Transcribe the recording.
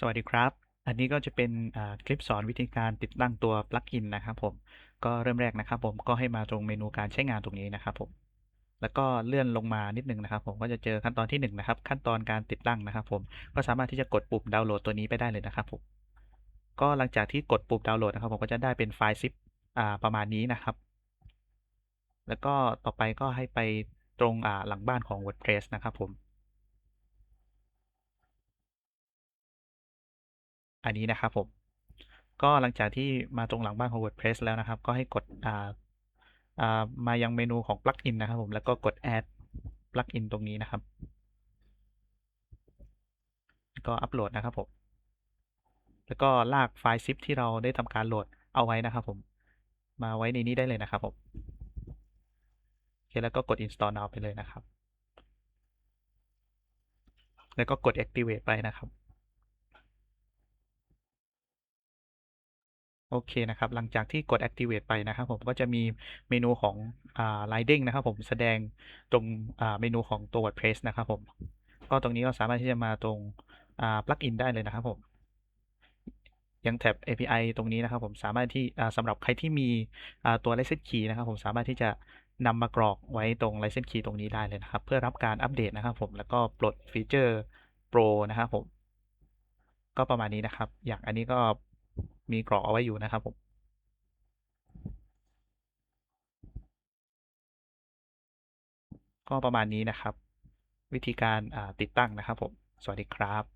สวัสดีครับ อันนี้ก็จะเป็นคลิปสอนวิธีการติดตั้งตัวปลั๊กอินนะครับผมก็เริ่มแรกนะครับผมก็ให้มาตรงเมนูการใช้งานตรงนี้นะครับผมแล้วก็เลื่อนลงมานิดนึงนะครับ ผมก็จะเจอขั้นตอนที่1นนะครับขั้นตอนการติดตั้งนะครับ ผมก็สามารถที่จะกดปุ่มดาวน์โหลดตัวนี้ไปได้เลยนะครับผมก็หลังจากที่กดปุ่มดาวน์โหลดนะครับผมก็จะได้เป็นไฟล์ซิปประมาณนี้นะครับ แล้วก็ต่อไปก็ให้ไปตรงหลังบ้านของ WordPress นะครับผม อันนี้นะครับผม ก็หลังจากที่มาตรงหลังบ้านของ WordPress แล้วนะครับ ก็ให้กดมายังเมนูของ plugin นะครับผม แล้วก็กด add plugin ตรงนี้นะครับ ก็อัปโหลดนะครับผม แล้วก็ลากไฟล์ zip ที่เราได้ทำการโหลดเอาไว้นะครับผม มาไว้ในนี้ได้เลยนะครับผมโอเคแล้วก็กด install now ไปเลยนะครับ แล้วก็กด activate ไปนะครับ โอเคนะครับ หลังจากที่กด activate ไปนะครับผมก็จะมีเมนูของอ่า Lighting นะครับผมแสดงตรงอ่าเมนูของตัว WordPress นะครับผม ก็ตรงนี้ก็สามารถที่จะมาตรงอ่า plugin ได้เลยนะครับผมยังแท็บ API ตรงนี้นะครับผมสามารถที่สำหรับใครที่มีตัว license key นะครับผมสามารถที่จะนำมากรอกไว้ตรง license key ตรงนี้ได้เลยนะครับ เพื่อรับการอัปเดตนะครับผมแล้วก็ปลดฟีเจอร์ Pro นะครับผม ก็ประมาณนี้นะครับ อย่างอันนี้ก็ มีกรอกเอาไว้อยู่นะครับผมก็ประมาณนี้นะครับ วิธีการติดตั้งนะครับผม สวัสดีครับ